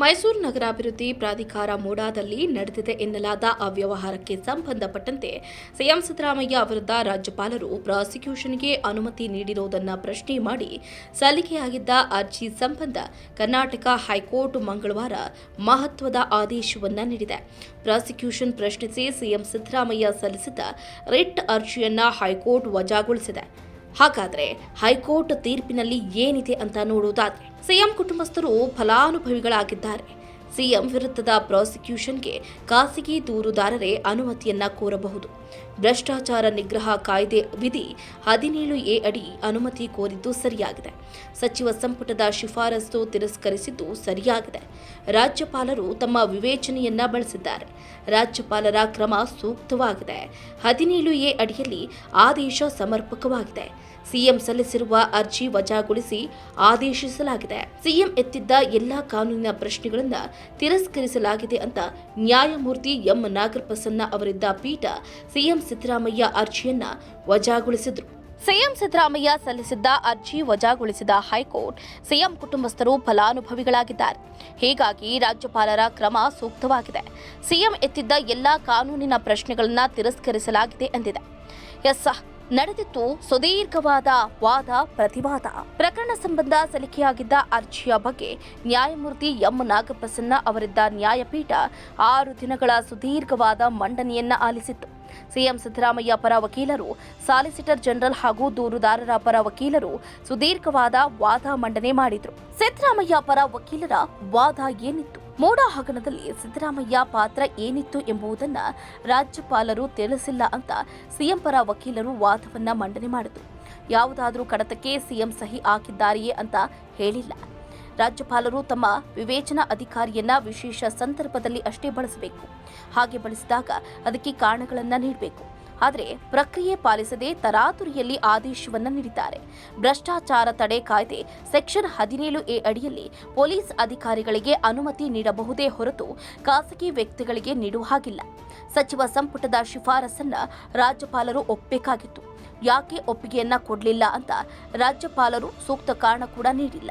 ಮೈಸೂರು ನಗರಾಭಿವೃದ್ಧಿ ಪ್ರಾಧಿಕಾರ ಮೂಡಾದಲ್ಲಿ ನಡೆದಿದೆ ಎನ್ನಲಾದ ಅವ್ಯವಹಾರಕ್ಕೆ ಸಂಬಂಧಪಟ್ಟಂತೆ ಸಿಎಂ ಸಿದ್ದರಾಮಯ್ಯ ವಿರುದ್ಧ ರಾಜ್ಯಪಾಲರು ಪ್ರಾಸಿಕ್ಯೂಷನ್ಗೆ ಅನುಮತಿ ನೀಡಿರುವುದನ್ನು ಪ್ರಶ್ನೆ ಮಾಡಿ ಸಲ್ಲಿಕೆಯಾಗಿದ್ದ ಅರ್ಜಿ ಸಂಬಂಧ ಕರ್ನಾಟಕ ಹೈಕೋರ್ಟ್ ಮಂಗಳವಾರ ಮಹತ್ವದ ಆದೇಶವನ್ನು ನೀಡಿದೆ. ಪ್ರಾಸಿಕ್ಯೂಷನ್ ಪ್ರಶ್ನಿಸಿ ಸಿಎಂ ಸಿದ್ದರಾಮಯ್ಯ ಸಲ್ಲಿಸಿದ್ದ ರಿಟ್ ಅರ್ಜಿಯನ್ನ ಹೈಕೋರ್ಟ್ ವಜಾಗೊಳಿಸಿದೆ. ಹಾಗಾದರೆ ಹೈಕೋರ್ಟ್ ತೀರ್ಪಿನಲ್ಲಿ ಏನಿದೆ ಅಂತ ನೋಡುವುದಾದ್ರೆ ಸಿಎಂ ಕುಟುಂಬಸ್ಥರು ಫಲಾನುಭವಿಗಳಾಗಿದ್ದಾರೆ. ಸಿಎಂ ವಿರುದ್ಧದ ಪ್ರಾಸಿಕ್ಯೂಷನ್ಗೆ ಖಾಸಗಿ ದೂರುದಾರರೇ ಅನುಮತಿಯನ್ನ ಕೋರಬಹುದು. ಭ್ರಷ್ಟಾಚಾರ ನಿಗ್ರಹ ಕಾಯ್ದೆ ವಿಧಿ ಹದಿನೇಳು ಎ ಅಡಿ ಅನುಮತಿ ಕೋರಿದ್ದು ಸರಿಯಾಗಿದೆ. ಸಚಿವ ಸಂಪುಟದ ಶಿಫಾರಸು ತಿರಸ್ಕರಿಸಿದ್ದು ಸರಿಯಾಗಿದೆ. ರಾಜ್ಯಪಾಲರು ತಮ್ಮ ವಿವೇಚನೆಯನ್ನ ಬಳಸಿದ್ದಾರೆ. ರಾಜ್ಯಪಾಲರ ಕ್ರಮ ಸೂಕ್ತವಾಗಿದೆ. ಹದಿನೇಳು ಎ ಅಡಿಯಲ್ಲಿ ಆದೇಶ ಸಮರ್ಪಕವಾಗಿದೆ. ಸಿಎಂ ಸಲ್ಲಿಸಿರುವ ಅರ್ಜಿ ವಜಾಗೊಳಿಸಿ ಆದೇಶಿಸಲಾಗಿದೆ. ಸಿಎಂ ಎತ್ತಿದ್ದ ಎಲ್ಲಾ ಕಾನೂನಿನ ಪ್ರಶ್ನೆಗಳನ್ನ ತಿರಸ್ಕರಿಸಲಾಗಿದೆ ಅಂತ ನ್ಯಾಯಮೂರ್ತಿ ಎಂ ನಾಗರಪ್ರಸನ್ನ ಅವರಿದ್ದ ಪೀಠ ಸಿಎಂ ಸಿದ್ದರಾಮಯ್ಯ ಅರ್ಜಿಯನ್ನ ವಜಾಗೊಳಿಸಿದ್ರು. ಸಿಎಂ ಸಿದ್ದರಾಮಯ್ಯ ಸಲ್ಲಿಸಿದ್ದ ಅರ್ಜಿ ವಜಾಗೊಳಿಸಿದ ಹೈಕೋರ್ಟ್ ಸಿಎಂ ಕುಟುಂಬಸ್ಥರು ಫಲಾನುಭವಿಗಳಾಗಿದ್ದಾರೆ. ಹೀಗಾಗಿ ರಾಜ್ಯಪಾಲರ ಕ್ರಮ ಸೂಕ್ತವಾಗಿದೆ. ಸಿಎಂ ಎತ್ತಿದ್ದ ಎಲ್ಲಾ ಕಾನೂನಿನ ಪ್ರಶ್ನೆಗಳನ್ನ ತಿರಸ್ಕರಿಸಲಾಗಿದೆ ಎಂದಿದೆ. ಎಸ್ ನಡೆದಿತ್ತು. ಸುದೀರ್ಘವಾದ ವಾದ, ಪ್ರತಿವಾದ. ಪ್ರಕರಣ ಸಂಬಂಧ ಸಲ್ಲಿಕೆಯಾಗಿದ್ದ ಅರ್ಜಿಯ ಬಗ್ಗೆ ನ್ಯಾಯಮೂರ್ತಿ ಎಂ. ನಾಗಪ್ರಸನ್ನ ಅವರಿದ್ದ ನ್ಯಾಯಪೀಠ ಆರು ದಿನಗಳ ಸುದೀರ್ಘವಾದ ಮಂಡನೆಯನ್ನ ಆಲಿಸಿತ್ತು. ಸಿಎಂ ಸಿದ್ದರಾಮಯ್ಯ ಪರ ವಕೀಲರು, ಸಾಲಿಸಿಟರ್ ಜನರಲ್ ಹಾಗೂ ದೂರುದಾರರ ಪರ ವಕೀಲರು ಸುದೀರ್ಘವಾದ ವಾದ ಮಂಡನೆ ಮಾಡಿದ್ರು. ಸಿದ್ದರಾಮಯ್ಯ ಪರ ವಕೀಲರ ವಾದ ಏನಿತ್ತು? ಮೋಡ ಹಗರಣದಲ್ಲಿ ಸಿದ್ದರಾಮಯ್ಯ ಪಾತ್ರ ಏನಿತ್ತು ಎಂಬುದನ್ನ ರಾಜ್ಯಪಾಲರು ತಿಳಿಸಿಲ್ಲ ಅಂತ ಸಿಎಂ ಪರ ವಕೀಲರು ವಾದವನ್ನ ಮಂಡನೆ ಮಾಡಿದರು. ಯಾವುದಾದರೂ ಕಡತಕ್ಕೆ ಸಿಎಂ ಸಹಿ ಹಾಕಿದ್ದಾರೆಯೇ ಅಂತ ಹೇಳಿಲ್ಲ. ರಾಜ್ಯಪಾಲರು ತಮ್ಮ ವಿವೇಚನಾ ಅಧಿಕಾರಿಯನ್ನ ವಿಶೇಷ ಸಂದರ್ಭದಲ್ಲಿ ಅಷ್ಟೇ ಬಳಸಬೇಕು. ಹಾಗೆ ಬಳಸಿದಾಗ ಅದಕ್ಕೆ ಕಾರಣಗಳನ್ನು ನೀಡಬೇಕು. ಆದರೆ ಪ್ರಕ್ರಿಯೆ ಪಾಲಿಸದೆ ತರಾತುರಿಯಲ್ಲಿ ಆದೇಶವನ್ನು ನೀಡಿದ್ದಾರೆ. ಭ್ರಷ್ಟಾಚಾರ ತಡೆ ಕಾಯ್ದೆ ಸೆಕ್ಷನ್ ಹದಿನೇಳು ಎ ಅಡಿಯಲ್ಲಿ ಪೊಲೀಸ್ ಅಧಿಕಾರಿಗಳಿಗೆ ಅನುಮತಿ ನೀಡಬಹುದೇ ಹೊರತು ಖಾಸಗಿ ವ್ಯಕ್ತಿಗಳಿಗೆ ನೀಡುವ ಹಾಗಿಲ್ಲ. ಸಚಿವ ಸಂಪುಟದ ಶಿಫಾರಸನ್ನ ರಾಜ್ಯಪಾಲರು ಒಪ್ಪಬೇಕಾಗಿತ್ತು ಯಾಕೆ ಒಪ್ಪಿಗೆಯನ್ನ ಕೊಡಲಿಲ್ಲ ಅಂತ ರಾಜ್ಯಪಾಲರು ಸೂಕ್ತ ಕಾರಣ ಕೂಡ ನೀಡಿಲ್ಲ.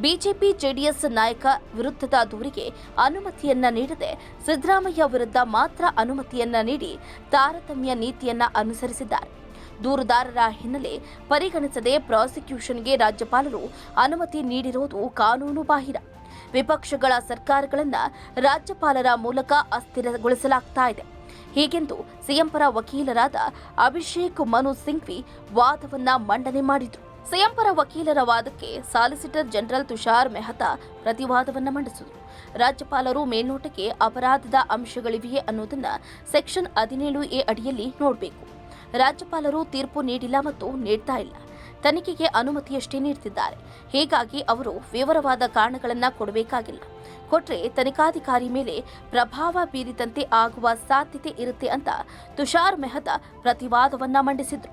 ಬಿಜೆಪಿ ಜೆಡಿಎಸ್ ನಾಯಕ ವಿರುದ್ಧದ ದೂರಿಗೆ ಅನುಮತಿಯನ್ನ ನೀಡದೆ ಸಿದ್ದರಾಮಯ್ಯ ವಿರುದ್ಧ ಮಾತ್ರ ಅನುಮತಿಯನ್ನ ನೀಡಿ ತಾರತಮ್ಯ ನೀತಿಯನ್ನ ಅನುಸರಿಸಿದ್ದಾರೆ. ದೂರುದಾರರ ಹಿನ್ನೆಲೆ ಪರಿಗಣಿಸದೆ ಪ್ರಾಸಿಕ್ಯೂಷನ್ಗೆ ರಾಜ್ಯಪಾಲರು ಅನುಮತಿ ನೀಡಿರುವುದು ಕಾನೂನು ಬಾಹಿರ. ವಿಪಕ್ಷಗಳ ಸರ್ಕಾರಗಳನ್ನು ರಾಜ್ಯಪಾಲರ ಮೂಲಕ ಅಸ್ಥಿರಗೊಳಿಸಲಾಗ್ತಾ ಇದೆ. ಹೀಗೆಂದು ಸಿಎಂ ಪರ ವಕೀಲರಾದ ಅಭಿಷೇಕ್ ಮನು ಸಿಂಘ್ವಿ ವಾದವನ್ನ ಮಂಡನೆ ಮಾಡಿದ್ರು ಸಿಎಂ ಪರ ವಕೀಲರ ವಾದಕ್ಕೆ ಸಾಲಿಸಿಟರ್ ಜನರಲ್ ತುಷಾರ್ ಮೆಹ್ತಾ ಪ್ರತಿವಾದವನ್ನು ಮಂಡಿಸಿದರು. ರಾಜ್ಯಪಾಲರು ಮೇಲ್ನೋಟಕ್ಕೆ ಅಪರಾಧದ ಅಂಶಗಳಿವೆಯೇ ಅನ್ನೋದನ್ನು ಸೆಕ್ಷನ್ ಹದಿನೇಳು ಎ ಅಡಿಯಲ್ಲಿ ನೋಡಬೇಕು. ರಾಜ್ಯಪಾಲರು ತೀರ್ಪು ನೀಡಿಲ್ಲ ಮತ್ತು ನೀಡ್ತಾ ಇಲ್ಲ. ತನಿಖೆಗೆ ಅನುಮತಿಯಷ್ಟೇ ನೀಡುತ್ತಿದ್ದಾರೆ ಹೀಗಾಗಿ ಅವರು ವಿವರವಾದ ಕಾರಣಗಳನ್ನು ಕೊಡಬೇಕಾಗಿಲ್ಲ. ಕೊಟ್ರೆ ತನಿಖಾಧಿಕಾರಿ ಮೇಲೆ ಪ್ರಭಾವ ಬೀರಿದಂತೆ ಆಗುವ ಸಾಧ್ಯತೆ ಇರುತ್ತೆ ಅಂತ ತುಷಾರ್ ಮೆಹ್ತಾ ಪ್ರತಿವಾದವನ್ನ ಮಂಡಿಸಿದ್ರು.